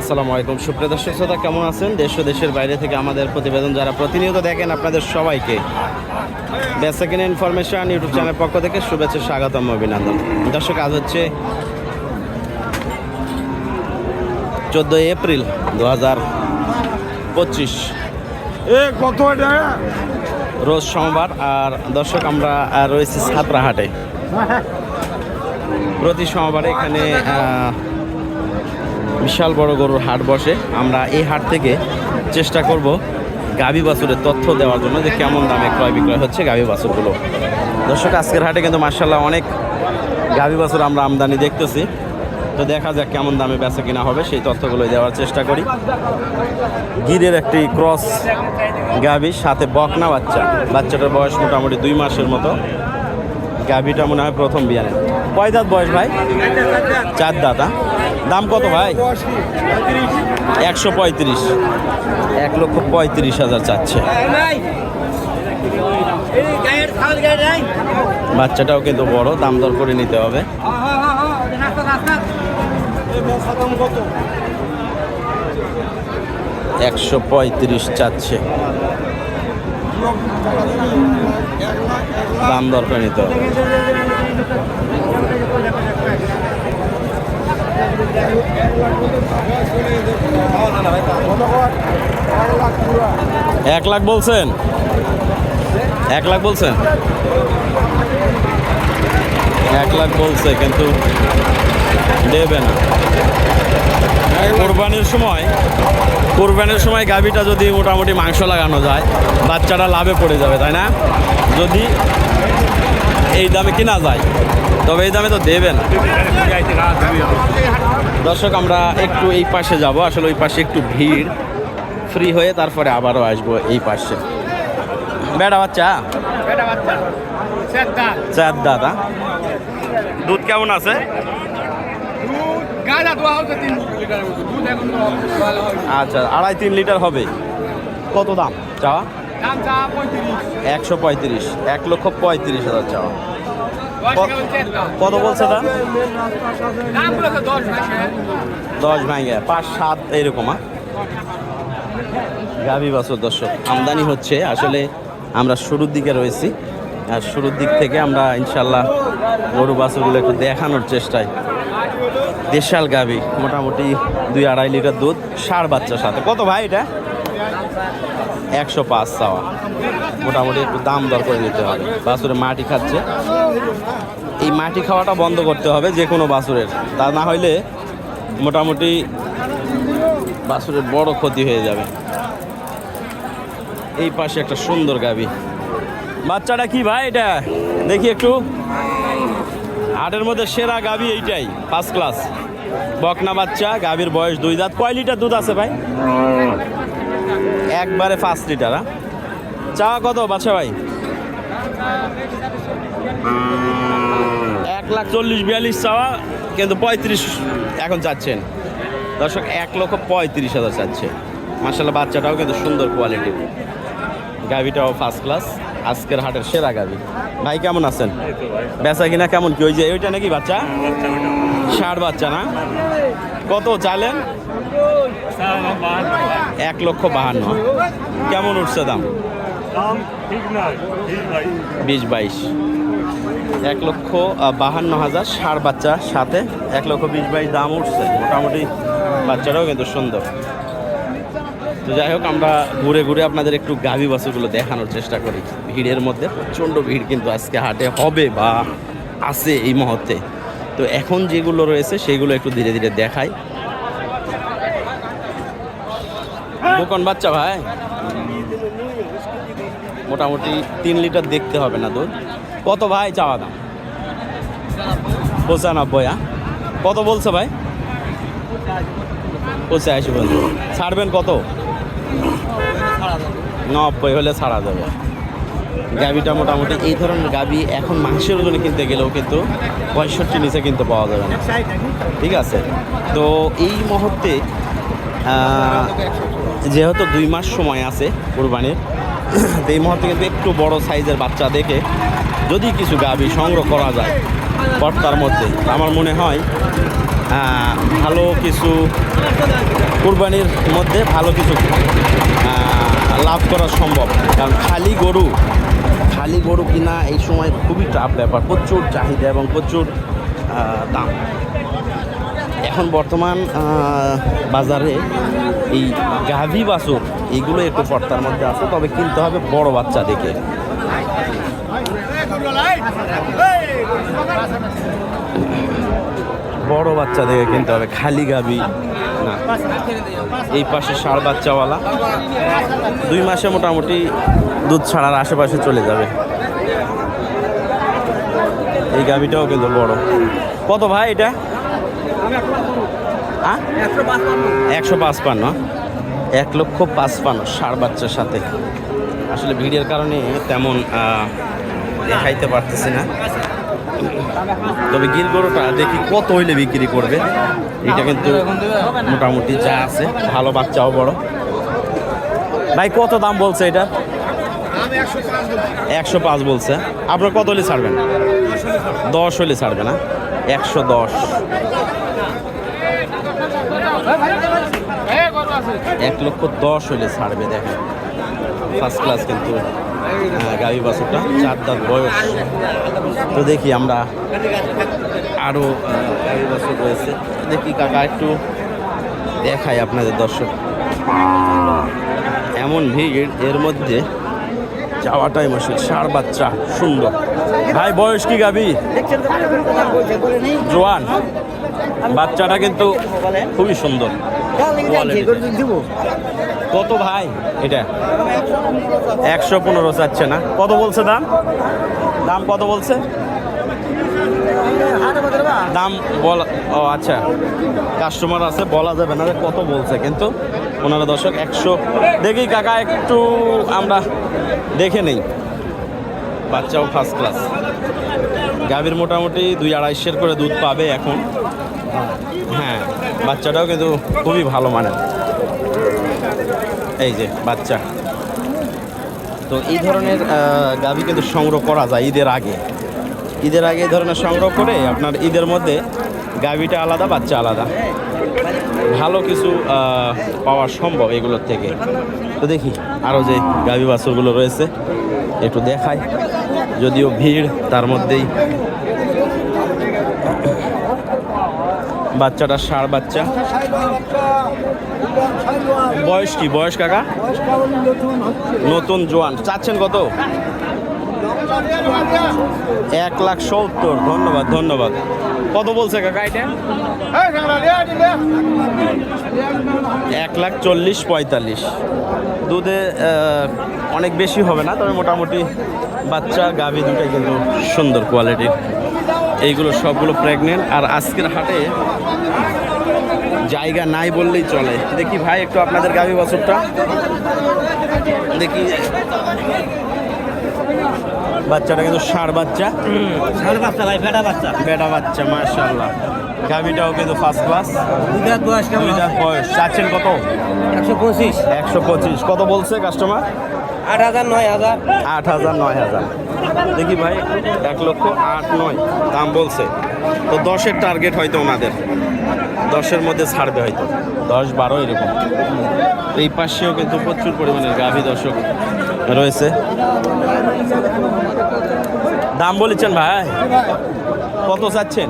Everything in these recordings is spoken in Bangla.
আসসালামু আলাইকুম। সুপ্রিয় দর্শক শ্রোতা কেমন আছেন? দেশ ও দেশের বাইরে থেকে আমাদের প্রতিবেদন যারা প্রতিনিয়ত দেখেন আপনাদের সবাইকে বেসেকেন্ড ইনফরমেশন ইউটিউব চ্যানেল পক্ষ থেকে শুভেচ্ছা স্বাগতম অভিনন্দন। দর্শক আজ হচ্ছে চোদ্দোই এপ্রিল দু হাজার পঁচিশ। এ কত এটা? রোজ সোমবার আর দর্শক আমরা রয়েছি ছাত্রাহাটে। প্রতি সোমবারে এখানে বিশাল বড় গরুর হাট বসে। আমরা এই হাট থেকে চেষ্টা করব গাভী বাছুরের তথ্য দেওয়ার জন্য যে কেমন দামে ক্রয় বিক্রয় হচ্ছে গাভী বাছুরগুলো। দর্শক, আজকের হাটে কিন্তু মার্শাল্লাহ অনেক গাভী বাছুর আমরা আমদানি দেখতেছি। তো দেখা যাক কেমন দামে বেচা কিনা হবে, সেই তথ্যগুলো দেওয়ার চেষ্টা করি। গিরের একটি ক্রস গাভী, সাথে বকনা বাচ্চা। বাচ্চাটার বয়স মোটামুটি দুই মাসের মতো। গাভিটা মনে হয় প্রথম বিয়ানে। কয় দাঁত বয়স ভাই? চার দাঁত হ্যাঁ? দাম কত ভাই? একশো পঁয়ত্রিশ। এক লক্ষ পঁয়ত্রিশ হাজার চাচ্ছে। বাচ্চাটাও কিন্তু বড়, দাম দর করে নিতে হবে। একশো পঁয়ত্রিশ চাচ্ছে। দাম দর করে নিতে হবে। এক লাখ বলছেন? এক লাখ বলছেন? এক লাখ বলছে, কিন্তু দেবে না। কোরবানির সময় কোরবানির সময় গাভীটা যদি মোটামুটি মাংস লাগানো যায়, বাচ্চাটা লাভে পড়ে যাবে, তাই না? যদি এই দামে কিনা যায় তবে এই দামে তো দেবে না। দর্শক আমরা একটু এই পাশে যাব। আসলে ওই পাশে একটু ভিড়। ফ্রি হয়ে তারপরে আবারও আসব এই পাশে। বেড়া বাচ্চা? চার দাদা। দুধ কেমন আছে? আচ্ছা আড়াই তিন লিটার হবে। কত দাম? চাওয়া? একশো পঁয়ত্রিশ এক লক্ষ পঁয়ত্রিশ হাজার চাওয়া। কত বলছে দাম দশ ভাঙে, পাঁচ সাত এরকম হ্যাঁ? গাভী বছর দর্শক, আমদানি হচ্ছে। আসলে আমরা শুরুর দিকে রয়েছি, আর শুরুর দিক থেকে আমরা ইনশাল্লাহ গরু বাছুরগুলো একটু দেখানোর চেষ্টায়। দেশাল গাভী, মোটামুটি দুই আড়াই লিটার দুধ, ষাঁড় বাচ্চার সাথে। কত ভাই এটা? একশো পাঁচ চাওয়া। মোটামুটি একটু দাম দর করে নিতে হবে। বাছুরে মাটি খাচ্ছে। এই মাটি খাওয়াটা বন্ধ করতে হবে যে কোনো বাছুরের। তা না হইলে মোটামুটি বাছুরের বড় ক্ষতি হয়ে যাবে। এই পাশে একটা সুন্দর গাবি। বাচ্চাটা কি ভাই এটা? দেখি একটু। হাটের মধ্যে সেরা গাবি এইটাই ফার্স্ট ক্লাস বকনা বাচ্চা গাভীর বয়স দুই দাঁত। কয় লিটার দুধ আছে ভাই? একবারে পাঁচ লিটার হ্যাঁ? চা কত বাচ্চা ভাই? এক লাখ চল্লিশ বিয়াল্লিশ চাওয়া, কিন্তু পঁয়ত্রিশ এখন চাচ্ছেন। দর্শক, এক লক্ষ পঁয়ত্রিশ হাজার চাচ্ছে মার্শাল্লাহ বাচ্চাটাও কিন্তু সুন্দর কোয়ালিটির গাভিটাও ফার্স্ট ক্লাস আজকের হাটের সেরা গাভি। ভাই, কেমন আছেন? বেচা কিনা কেমন কি? ওই যে, ওইটা নাকি বাচ্চা? ষাট বাচ্চা না? কত চাইলেন? এক লক্ষ বাহান্ন। কেমন উঠছে দাম? বিশ বাইশ। এক লক্ষ বাহান্ন হাজার ষাট বাচ্চা সাথে। এক লক্ষ বিশ বাইশ দাম উঠছে। মোটামুটি বাচ্চাটাও কিন্তু সুন্দর। তো যাই হোক, আমরা ঘুরে ঘুরে আপনাদের একটু গাভী বাছুরগুলো দেখানোর চেষ্টা করি। ভিড়ের মধ্যে প্রচণ্ড ভিড় কিন্তু আজকে হাটে হবে বা আছে এই মুহূর্তে। তো এখন যেগুলো রয়েছে সেগুলো একটু ধীরে ধীরে দেখাই। দোকান বাচ্চা ভাই। মোটামুটি তিন লিটার দেখতে হবে না দুধ। কত ভাই চাওয়া দাম? পঁচানব্বই হ্যাঁ? কত বলছে ভাই? পঁচাশি বলছে। ছাড়বেন কত? নব্বই হলে ছাড়া যাবে গাবিটা মোটামুটি এই ধরনের গাবি এখন মাংসের ওজনে কিনতে গেলেও কিন্তু পঁয়ষট্টি নিচে কিন্তু পাওয়া যাবে না। ঠিক আছে? তো এই মুহূর্তে যেহেতু দুই মাস সময় আছে কোরবানির এই মুহূর্তে কিন্তু একটু বড় সাইজের বাচ্চা দেখে যদি কিছু গাবি সংগ্রহ করা যায় কর্তার মধ্যে। আমার মনে হয় ভালো কিছু কুরবানির মধ্যে ভালো কিছু লাভ করা সম্ভব। কারণ খালি গরু খালি গরু কিনা এই সময় খুবই টাফ ব্যাপার। প্রচুর চাহিদা এবং প্রচুর দাম। এখন বর্তমান বাজারে এই গাভী বাছুর এগুলো একটু পর্তার মধ্যে আছে তবে কিনতে হবে বড় বাচ্চা দেখে। বড় বাচ্চা দেখে কিনতে হবে খালি গাবি। না এই পাশে ষাড় বাচ্চাওয়ালা। দুই মাসে মোটামুটি দুধ ছাড়ার আশেপাশে চলে যাবে। এই গাভীটাও কিন্তু বড়। কত ভাই এটা? হ্যাঁ? একশো পাঁচপান্ন এক লক্ষ পাঁচপান্ন ষাড় বাচ্চার সাথে। আসলে ভিড়ের কারণে তেমন দেখাইতে পারতেছি না। তবে গির গরুটা দেখি কত হইলে বিক্রি করবে। এটা কিন্তু মোটামুটি যা আছে, ভালো বাচ্চাও বড়। ভাই, কত দাম বলছে এটা? একশো পাঁচ বলছে। আপনার কত হলে ছাড়বেন? দশ হলে ছাড়বে না? একশো দশ। এক লক্ষ দশ হলে ছাড়বে, দেখেন। ফার্স্ট ক্লাস কিন্তু গাড়ি বাসুটা চার দাঁত বয়স। তো দেখি আমরা আরও গাড়ি বাসুর রয়েছে। দেখি কাকা একটু দেখাই আপনাদের দর্শক। এমন ভিড়, এর মধ্যে যাওয়াটাই মুশকিল। সার বাচ্চা, সুন্দর। ভাই, বয়স কি গাবি জোয়ান। বাচ্চাটা কিন্তু খুবই সুন্দর। কত ভাই এটা? একশো পনেরো চাচ্ছে না। কত বলছে দাম? দাম কত বলছে? দাম বলা ও আচ্ছা। কাস্টমার আছে বলা যাবে না কত বলছে কিন্তু ওনারা দর্শক একশো দেখি কাকা একটু আমরা দেখে নেই। বাচ্চাও ফার্স্ট ক্লাস গাভীর মোটামুটি দুই আড়াইশের করে দুধ পাবে এখন। হ্যাঁ। বাচ্চাটাও কিন্তু খুবই ভালো মানের। এই যে বাচ্চা। তো এই ধরনের গাভী কিন্তু সংগ্রহ করা যায় ঈদের আগে। ঈদের আগে এই ধরনের সংগ্রহ করে আপনার ঈদের মধ্যে গাভীটা আলাদা, বাচ্চা আলাদা। ভালো কিছু পাওয়া সম্ভব এগুলোর থেকে। তো দেখি আরও যে গাভী বাছুরগুলো রয়েছে, একটু দেখাই। যদিও ভিড়, তার মধ্যেই বাচ্চাটা ষাঁড় বাচ্চা। বয়স কি? বয়স কাকা? নতুন জোয়ান। চাচ্ছেন কত? এক লাখ সত্তর। ধন্যবাদ ধন্যবাদ। কত বলছে কাকা এটা? এক লাখ চল্লিশ পঁয়তাল্লিশ। দুধে অনেক বেশি হবে না, তবে মোটামুটি বাচ্চা, গাভী দুটাই কিন্তু সুন্দর কোয়ালিটির এইগুলো সবগুলো প্রেগনেন্ট আর আজকের হাটে জায়গা নাই বললেই চলে। দেখি ভাই একটু আপনাদের গাভী বছরটা। দেখি। বাচ্চাটা কিন্তু ষাঁড় বাচ্চা। ভাই ফেটা বাচ্চা। বেটা বাচ্চা মাশাল্লাহ গাভীটাও কিন্তু ফার্স্ট ক্লাস দুইটার বয়স দুইটার বয়স। চাচ্ছেন কত? একশো পঁচিশ। একশো পঁচিশ। কত বলছে কাস্টমার আট হাজার নয় হাজার। আট হাজার নয় হাজার। দেখি ভাই, এক লক্ষ আট নয় দাম বলছে। তো দশের টার্গেট হয়তো ওনাদের। দশের মধ্যে ছাড়বে হয়তো। দশ বারো এরকম। এই পাশেও কিন্তু প্রচুর পরিমাণে গাভী দর্শক রয়েছে। দাম বলেছেন ভাই। কত চাচ্ছেন?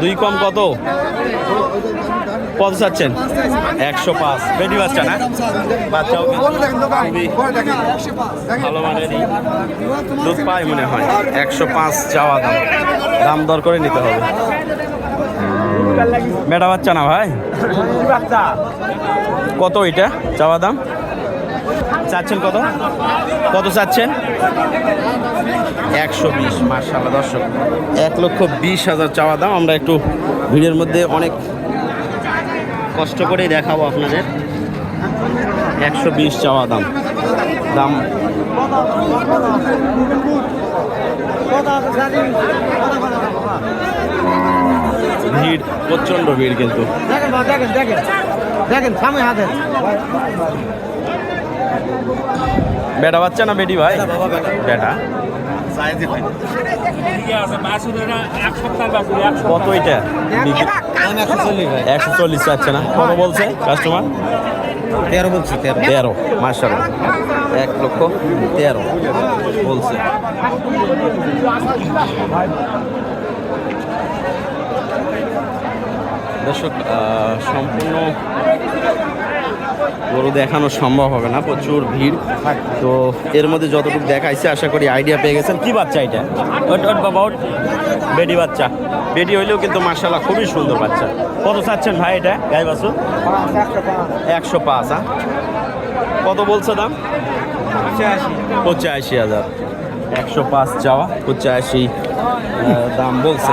দুই কম কত? কত চাচ্ছেন? একশো পাঁচ। বেটি বাচ্চা না? বাচ্চাও ভালো মানেরই দুধ পায় মনে হয়। একশো পাঁচ চাওয়া দাম। দাম দর করে নিতে হবে। বেটা বাচ্চা না ভাই? কত এটা চাওয়া দাম? চাচ্ছেন কত? কত চাচ্ছেন? একশো বিশ মার্শাল্লাহ দর্শক। এক লক্ষ বিশ হাজার চাওয়া দাম। আমরা একটু ভিড়ের মধ্যে অনেক কষ্ট করেই দেখাবো আপনাদের। একশো বিশ চাওয়া দাম। দাম। ভিড় প্রচণ্ড ভিড় কিন্তু। দেখেন দেখেন দেখেন। দেখেন সামনে হাতে। বেটা বাচ্চা না বেটি ভাই? বেটা। কত এটা? একশো চল্লিশ চাচ্ছে না। কত বলছে কাস্টমার তেরো বলছি তেরো। তেরো মার্শাল এক লক্ষ তেরো বলছে। দর্শক সম্পূর্ণ গরু দেখানো সম্ভব হবে না, প্রচুর ভিড়। তো এর মধ্যে যতটুকু দেখাইছে, আশা করি আইডিয়া পেয়ে গেছেন। কি বাচ্চা এটা? ওট বেডি বাচ্চা। বেডি হইলেও কিন্তু মার্শাল্লাহ খুবই সুন্দর বাচ্চা। কত চাচ্ছেন ভাই এটা, গাই বাসু একশো পাঁচ হ্যাঁ? কত বলছে দাম? পঁচাশি হাজার। একশো পাঁচ চাওয়া, পঁচাশি দাম বলছে।